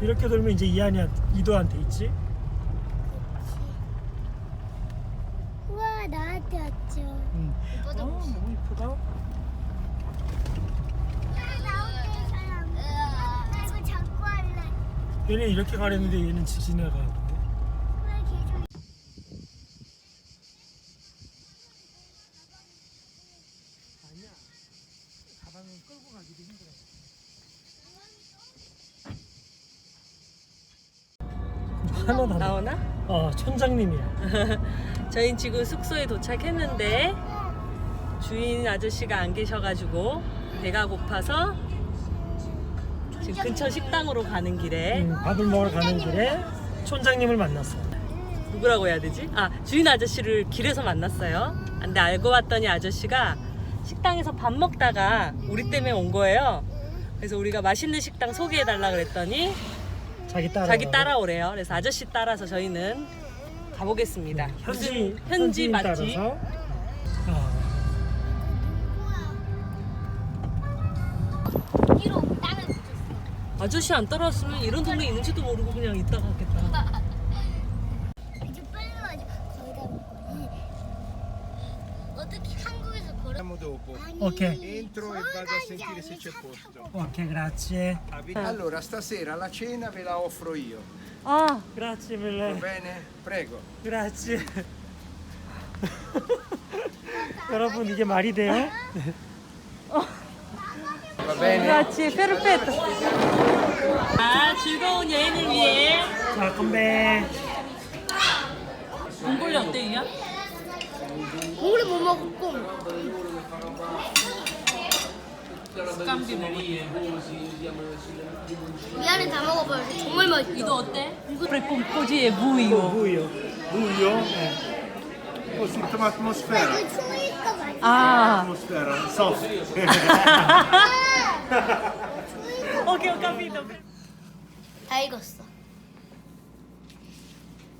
이렇게 돌면 이제 이한이 이도한테 있지. 우와 나한테 왔죠. 응. 어, 너무 이쁘다. 나한테 사람. 나 이거 잡고 할래. 얘는 이렇게 가려는데 얘는 지지나가 어, 촌장님이야. 저희는 지금 숙소에 도착했는데 주인 아저씨가 안 계셔가지고 배가 고파서 지금 근처 식당으로 가는 길에 음, 밥을 먹으러 가는 길에 촌장님을 만났어. 누구라고 해야 되지? 아 주인 아저씨를 길에서 만났어요. 근데 알고 봤더니 아저씨가 식당에서 밥 먹다가 우리 때문에 온 거예요. 그래서 우리가 맛있는 식당 소개해 달라 그랬더니 자기 따라. 자기 따라오래요. 그래서 아저씨 따라서 저희는 가보겠습니다. 현지 무슨 현지 현지인 맛집? 따라서. 어, 붙였어. 아저씨 안 따라왔으면 이런 동네 있는지도 모르고 그냥 있다 갔겠다. 이제 빨리 와줘. 거기다 먹고. 어떻게 한국에서 걸어? Andiamo dopo. 아니. 오케이. Entro e vado a sentire se c'è posto. 오케이, grazie. Allora, stasera la cena ve la offro io. 아 grazie Va mille. bene? Prego. grazie. 여러분 이게 말이 돼요? Va bene? 그렇지, 페르페토. 아, 즐거운 여행을 위해. 자, 건배. 몽골리 어때, 이야? 우리 못 먹고. 깜비 먹을게. 미안해 다 먹어버렸어. 정말 맛있어. 이거 어때? 꼼꼬지에 무이요. 무요. Buio? 네. Ho sentito un'atmosfera. 이거 추우니까 맛있어. 아. Atmosfera, soft. 오케이, 깜비도. 다 읽었어.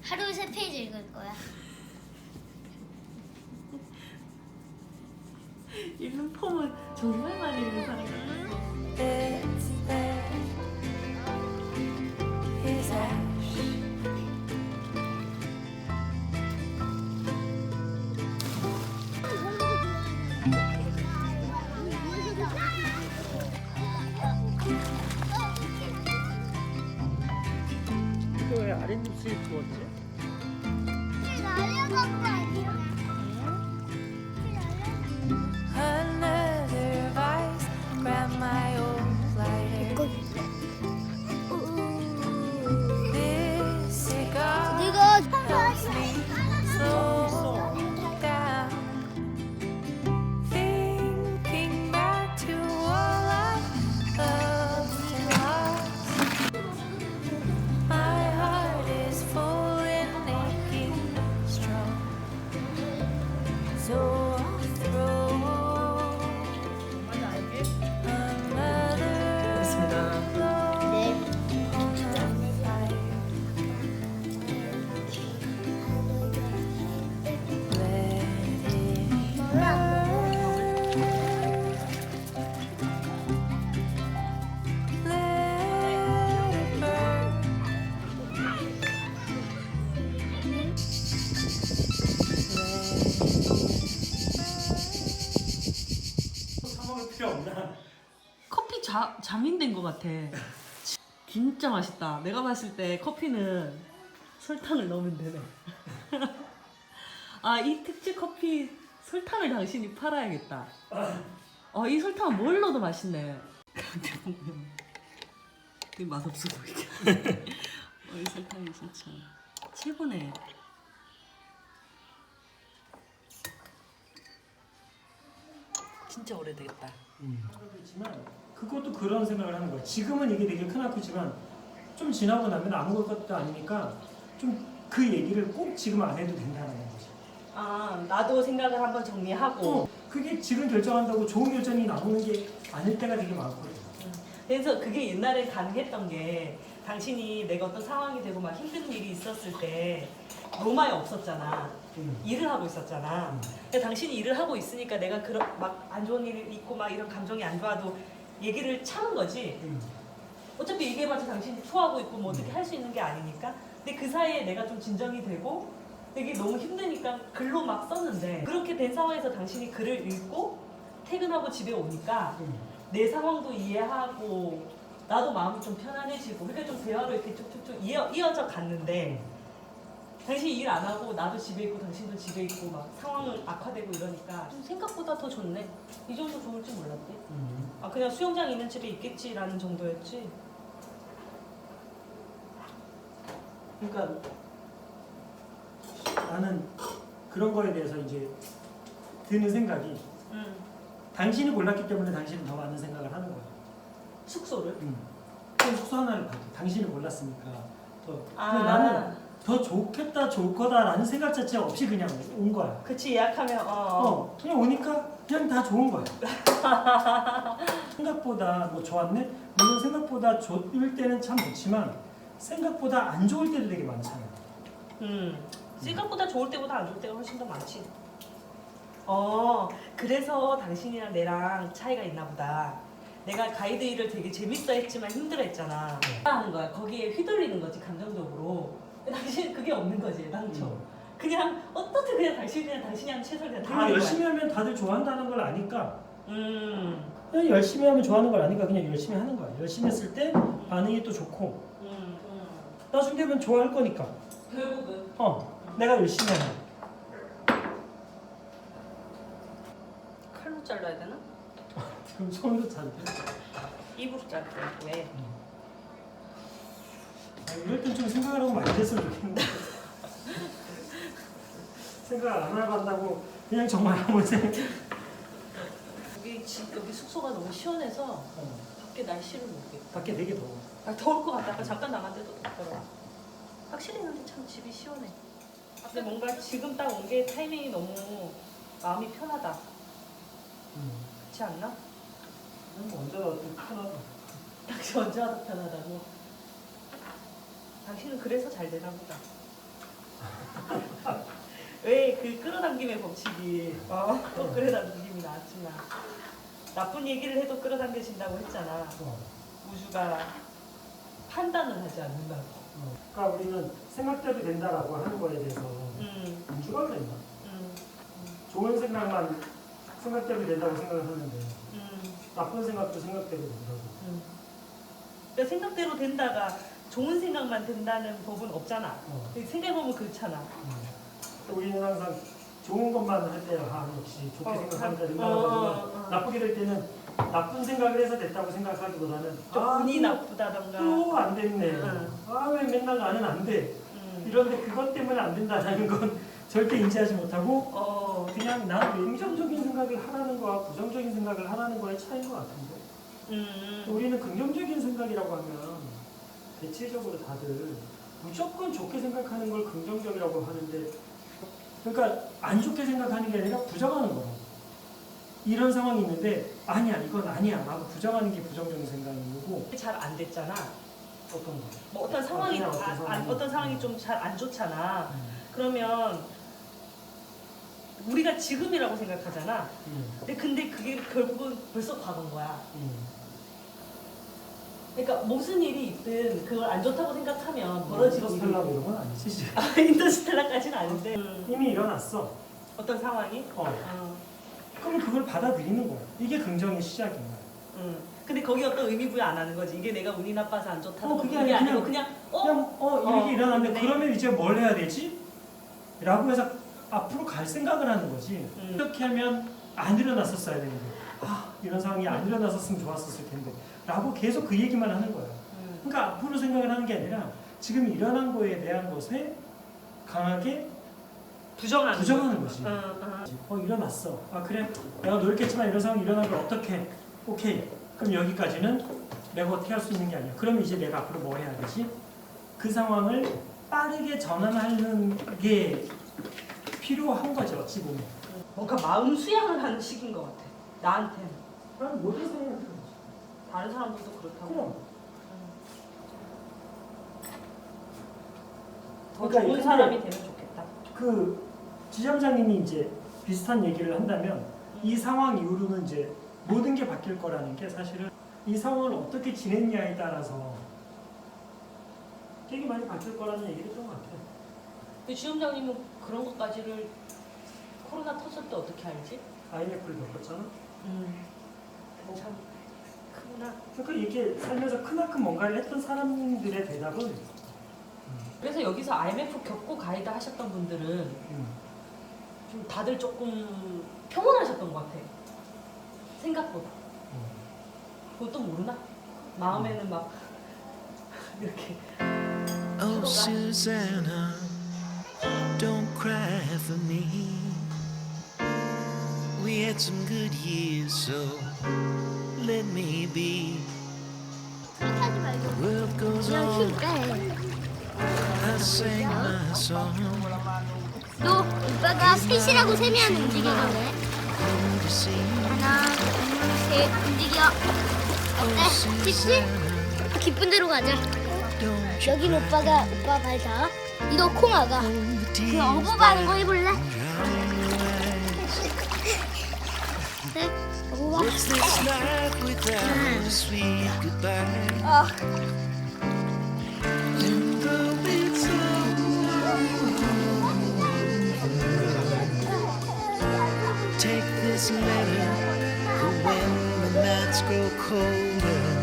하루에 세 페이지 읽을 거야. 읽는 폼은 정말 많이 읽는 사람. It's there. 장인된 것 같아. 진짜 맛있다. 내가 봤을 때 커피는 설탕을 넣으면 되네. 아, 이 특제 커피 설탕을 당신이 팔아야겠다. 어, 이 설탕은 뭘 넣어도 맛있네. 근데 보면 맛없어 보이게. 어, 이 설탕이 진짜 최고네. 진짜 오래되겠다. 그렇지만 그것도 그런 생각을 하는 거야. 지금은 이게 되게 크나크지만 좀 지나고 나면 아무것도 아니니까 좀 그 얘기를 꼭 지금 안 해도 된다는 거지. 아, 나도 생각을 한번 정리하고. 어, 그게 지금 결정한다고 좋은 결정이 나오는 게 아닐 때가 되게 많거든. 그래서 그게 옛날에 가능했던 게 당신이 내가 어떤 상황이 되고 막 힘든 일이 있었을 때 로마에 없었잖아. 음. 일을 하고 있었잖아. 근데 당신이 일을 하고 있으니까 내가 그런 막 안 좋은 일이 있고 막 이런 감정이 안 좋아도 얘기를 참은 거지. 음. 어차피 얘기해봤자 당신이 토하고 있고 뭐 어떻게 할 수 있는 게 아니니까. 근데 그 사이에 내가 좀 진정이 되고 되게 너무 힘드니까 글로 막 썼는데 그렇게 된 상황에서 당신이 글을 읽고 퇴근하고 집에 오니까 음. 내 상황도 이해하고 나도 마음이 좀 편안해지고 그러니까 좀 대화로 이렇게 쭉쭉쭉 이어, 이어져 갔는데 당신 일 안 하고 나도 집에 있고 당신도 집에 있고 막 상황은 악화되고 이러니까 좀 생각보다 더 좋네 이 정도 좋을 줄 몰랐대 음. 아 그냥 수영장 있는 집에 있겠지라는 정도였지 그러니까 나는 그런 거에 대해서 이제 드는 생각이 음. 당신이 골랐기 때문에 당신은 더 많은 생각을 하는 거야. 숙소를 음. 그 숙소 하나를 봐도 당신이 골랐으니까 더. 아. 근데 나는 더 좋겠다, 좋을 거다라는 생각 자체 없이 그냥 온 거야. 그치 예약하면 어, 어. 어, 그냥 오니까 그냥 다 좋은 거야. 생각보다 뭐 좋았네? 물론 생각보다 좋을 때는 참 좋지만 생각보다 안 좋을 때도 되게 많잖아. 음. 생각보다 좋을 때보다 안 좋을 때가 훨씬 더 많지. 어, 그래서 당신이랑 내랑 차이가 있나 보다. 내가 가이드 일을 되게 재밌어 했지만 힘들어 했잖아. 하는 거야. 거기에 휘둘리는 거지, 감정적으로. 당신 그게 없는 거지, 당초. 음. 그냥 어떻게 그냥 당신이 그냥 당신이 하는 최선을 그냥 다 그리고 하는 열심히 거야. 하면 다들 좋아한다는 걸 아니까 음, 그냥 열심히 하면 좋아하는 걸 아니까 그냥 열심히 하는 거야. 열심히 했을 때 반응이 또 좋고 음, 음. 나중에 되면 좋아할 거니까. 결국은 어, 내가 열심히 하면. 칼로 잘라야 되나? 그럼 손으로 잘돼. 입으로 때 왜? 아, 이럴 땐 좀 생각을 하고 많이 했으면 좋겠는데. 생각 안 하고 한다고 그냥 정말 아무 생각. 여기 집 여기 숙소가 너무 시원해서 어, 밖에 날씨를 모르겠어. 밖에 되게 더워. 아, 더울 것 같다. 아까 잠깐 나갔는데도 덥더라. 확실히 근데 참 집이 시원해. 근데 뭔가 지금 딱 온 게 타이밍이 너무 마음이 편하다. 음. 그렇지 않나? 그냥 뭐 언제 와도 편하다. 당신 언제 와도 편하다고. 당신은 그래서 잘 되나 보다. 왜 그 끌어당김의 법칙이 어? 또 끌어당김이 나왔지만 나쁜 얘기를 해도 끌어당겨진다고 했잖아. 어. 우주가 판단을 하지 않는다고. 어. 그러니까 우리는 생각대로 된다라고 하는 거에 대해서 음, 우주가 그랬나? 음, 좋은 생각만 생각대로 된다고 생각을 하는데 음. 나쁜 생각도 생각대로 된다고. 음. 그러니까 생각대로 된다가 좋은 생각만 된다는 법은 없잖아. 어. 생각해보면 그렇잖아. 음. 우리는 항상 좋은 것만 할 때, 아, 역시 좋게 어, 생각하니까 어, 된다고 어, 하지만 어, 어. 나쁘게 될 때는 나쁜 생각을 해서 됐다고 생각하기보다는 좀 아, 운이 또- 나쁘다던가. 또안 됐네. 응. 아, 왜 맨날 나는 안 돼? 음. 이런데 그것 때문에 안 된다는 건 절대 인지하지 못하고 어, 그냥 나 긍정적인 생각을 하라는 거와 부정적인 생각을 하라는 거의 차이인 것 같은데 음, 우리는 긍정적인 생각이라고 하면 대체적으로 다들 무조건 좋게 생각하는 걸 긍정적이라고 하는데 그러니까 안 좋게 생각하는 게 아니라 부정하는 거라고 이런 상황이 있는데 아니야 이건 아니야 라고 부정하는 게 부정적인 생각인 거고 잘 안 됐잖아. 어떤 거 뭐 어떤 상황이 어떤 아, 아, 상황이. 어떤 상황이 좀 잘 안 좋잖아. 음. 그러면 우리가 지금이라고 생각하잖아. 음. 근데 근데 그게 결국은 벌써 과거인 거야. 음. 그러니까 무슨 일이 있든 그걸 안 좋다고 생각하면 벌어질 일이 인터스텔라 이런 건 아니지. 아, 인터스텔라까지는 아닌데 음, 이미 일어났어 어떤 상황이? 어. 어, 그럼 그걸 받아들이는 거야 이게 긍정의 시작인 거야 음. 근데 거기 어떤 의미 부여 안 하는 거지. 이게 내가 운이 나빠서 안 좋다는 어, 거 그게 그게 아니라 아니고 그냥 어 그냥 어 이렇게 어, 일어났는데 네. 그러면 이제 뭘 해야 되지? 라고 해서 앞으로 갈 생각을 하는 거지 음. 이렇게 하면 안 일어났었어야 되는데 아 이런 상황이 안 일어났었으면 좋았었을 텐데 라고 계속 그 얘기만 하는 거야 음. 그러니까 앞으로 생각을 하는 게 아니라 지금 일어난 거에 대한 것에 강하게 부정하는 부정하는 거지. 거. 어, 어. 어 일어났어. 아 그래. 내가 노력했지만 이런 상황이 일어난 걸 어떻게 오케이. 그럼 여기까지는 내가 어떻게 할 수 있는 게 아니야. 그럼 이제 내가 앞으로 뭐 해야 되지? 그 상황을 빠르게 전환하는 게 필요한 거지 어찌 보면. 뭔가 마음 수양을 하는 시기인 것 같아. 나한테는 그럼 모든 그렇지 다른 사람들도 그렇다고. 그럼 더 그러니까 좋은 사람이 되면 좋겠다. 그 지점장님이 이제 비슷한 얘기를 한다면 이 상황 이후로는 이제 모든 게 바뀔 거라는 게 사실은 이 상황을 어떻게 지냈냐에 따라서 되게 많이 바뀔 거라는 얘기를 했던 것 같아요. 근데 주점장님은 그런 것까지를 코로나 터졌을 때 어떻게 알지? IMF를 겪었잖아. 음. 참 크구나. 그러니까 이렇게 살면서 크나큰 뭔가를 했던 사람들의 대답은 그래서 여기서 IMF 겪고 가이드 하셨던 분들은 음, 좀 다들 조금 평온하셨던 것 같아. 생각보다. 음. 그것도 모르나? 마음에는 막 이렇게 Oh, Susanna, don't cry for me. We had some good years, so let me be. 그렇게 하지 말고 The world goes 그냥 on. I sang my song. 너 오빠가 셋이라고 세면 움직이거든. Home to see. 하나, 둘, 셋, 움직여. Oh, 어때? Susanna, 기쁜 대로 가자. don't you 여긴 오빠가 오빠 발 닿아. 이거 콩 아가. hold the 그 tears 어부 바는 거 back, 해볼래? What's this oh. life without a hmm. sweet goodbye? 어. And though it's over, take this letter for when the nights grow colder.